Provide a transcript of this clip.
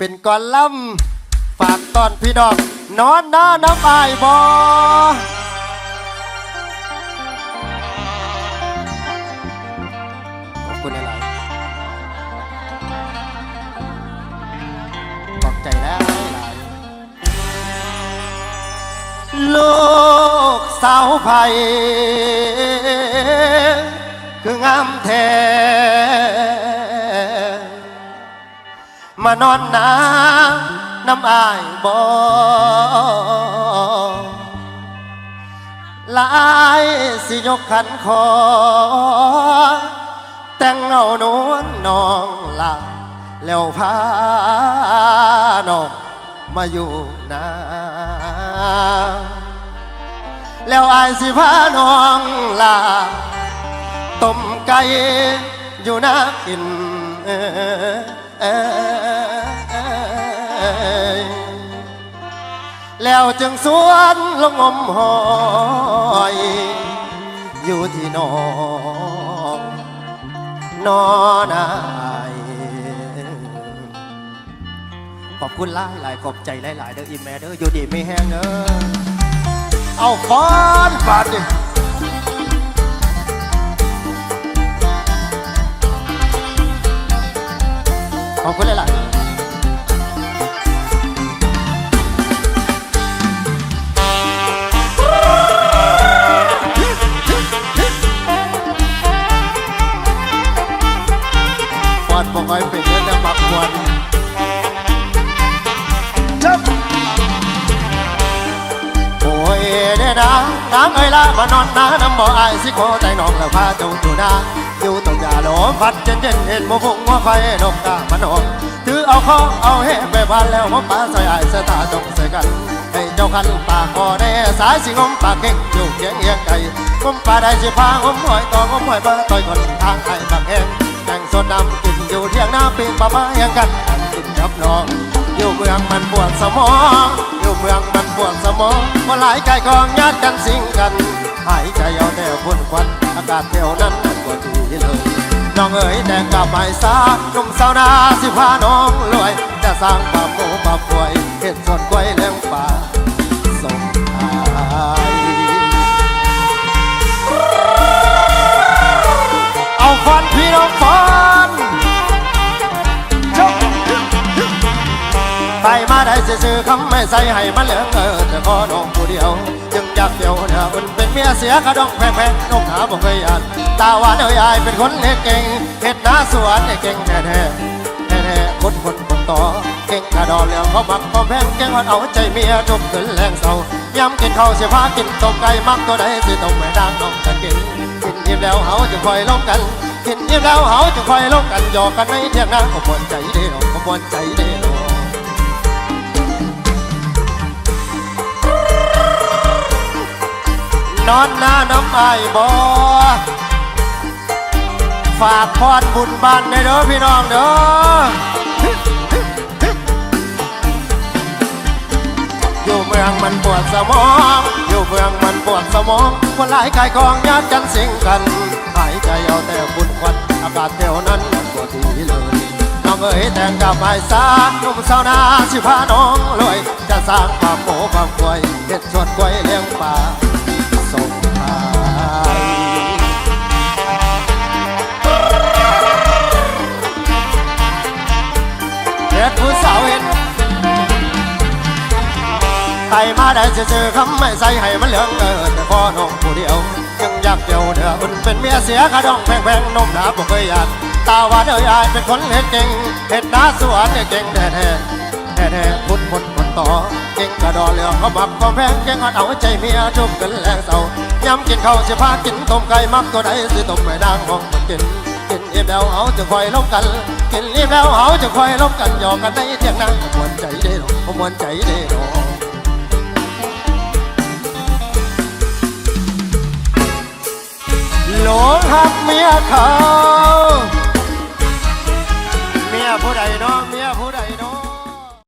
เป็นก่อนล่ำฝากตอนพี่น้องนอนหน้าน้ำอายบอขอบคุณหลายๆขอบใจแล้วหลายๆลูกสาวไผ่คืองามแท้านอนน้ำน้ำอายบ่ลายสิยกขันคอ แต่งเอานวลนองลาแล้วพาน้องมาอยู่นาแล้วอายสิพาน้องลาต้มไก่อยู่นากินเออ ยแล้วจึงสวนลงงมหอย อยู่ที่นองนอนายขอบคุณหลายหลายขอบใจหลายหลายๆเด้ออีแม่เด้ออยู่ดีไม่แห้งเด้อเอาฟอนฟาดดิขอบคุณหลายๆ นะน้ำเอ้ยละมานอนนาน้ำบ่ออายสิโคใจน้องแล้วพาเจ้าอยู่นาอยู่ตรงยาหลมพัดเย็นเย็นๆเห็นหมูพุงหัวไฟนกตามันองถือเอาข้อเอาเฮไปพันแล้วมปลาใส่อายเสยตาจงใส่กันให้เจ้าคันปากคอได้สายสิงมปากเก่งอยู่เคียงเอียงไก่งมปลาได้สิพางมหอยต่องมหอยเบอร์ต่อยคนทางไอ้ปากแห้งแกงสดดำกินอยู่เที่ยงหน้าปีนปลามาเอียงกันกินกับน้อง อยู่เมืองมันปวดสมอง อยู่เมืองมันปวดสมองว่าหลายกายกองญาติกันสิงกัน หายใจเอาแต่พ่นควัน อากาศเที่ยวนั้นกว่าที่เลยน้องเอ๋ยแต่งกับไม้สาหนุ่มสาวนาสิพาน้องรวย จะสร้างป่าโมปาป่วยเห็ดสวนกล้วยเลี้ยงป่าส่งทายเอาฟันพี่น้องฟัน ได้ซื่อคำไม่ใส่ให้มันเหลืองเออแต่พอน้องผู้เดียว จึงอยากเดียวเนี่ยมันเป็นเมียเสียกระดองแพงๆนกหาบ่เคยอ่านตาหวานเอ้ยอายเป็นคนเล็กเก่งเห็ดนาสวนเนี่ยเก่งแท้แท้ๆคนคนคนต่อเก่งกระดอนแล้วเขามักเขาแพงเก่งฮอดเอาใจเมียทุกคืนแรงเศร้ายำกินข้าวเสียผ้ากินต้มไก่มักตัวใดสิต้มไม่ดังน้องจะกินกินอิ่มแล้วเฮาจะคอยลงกันกินอิ่มแล้วเฮาจะคอยลงกันหยอกกันในเที่ยงนาขบวนใจเด้อขบวนใจเด้อ นอนหน้าน้ำไอายบอฝากพรบุญบ้านในเด้อพี่น้องเด้ออยู่เมืองมันปวดสมอง อยู่เมืองมันปวดสมองคนหลายกายกองญาติกันสิงกันหายใจเอาแต่บุญควันอากาศเที่ยวนั้นปวดทีเลยน้องเอ๋ยแต่งกับไม้สาหนุ่มสาวนาสิพาน้องรวยจะสร้างความโมความกวยเห็ดชวนกวยเลี้ยงป่า ใครมาได้เจอคำไม่ใส่ให้มันเหลืองเออแต่พอน้องผู้เดียวยังอยากเดียวเดืออุ่นเป็นเมียเสียกระดองแพงแพงๆนมหนาบ่เคยอยากตาหวานเอ้ยอายเป็นคนเห็ดเก่งเห็ดนาสวนเนี่ยเก่งแท้แท้แท้แท้พุดพุดพุดต่อเก่งกระดอเหลืองเขามักเขาแพงเก่งหัดเอาใจเมียทุกกันแรงเศร้ายำกินข้าวสิพากินต้มไก่มักตัวใดสิต้มไม่ดังห้องมันกินกินอิ่มแล้วเขาจะคอยลบกัน กินอิ่มแล้วเขาจะคอยลบกันหยอกกันในเที่ยงนั้นขมวนใจเด้อขมวนใจเด้อ เมียเขา เมียผู้ใดน้อง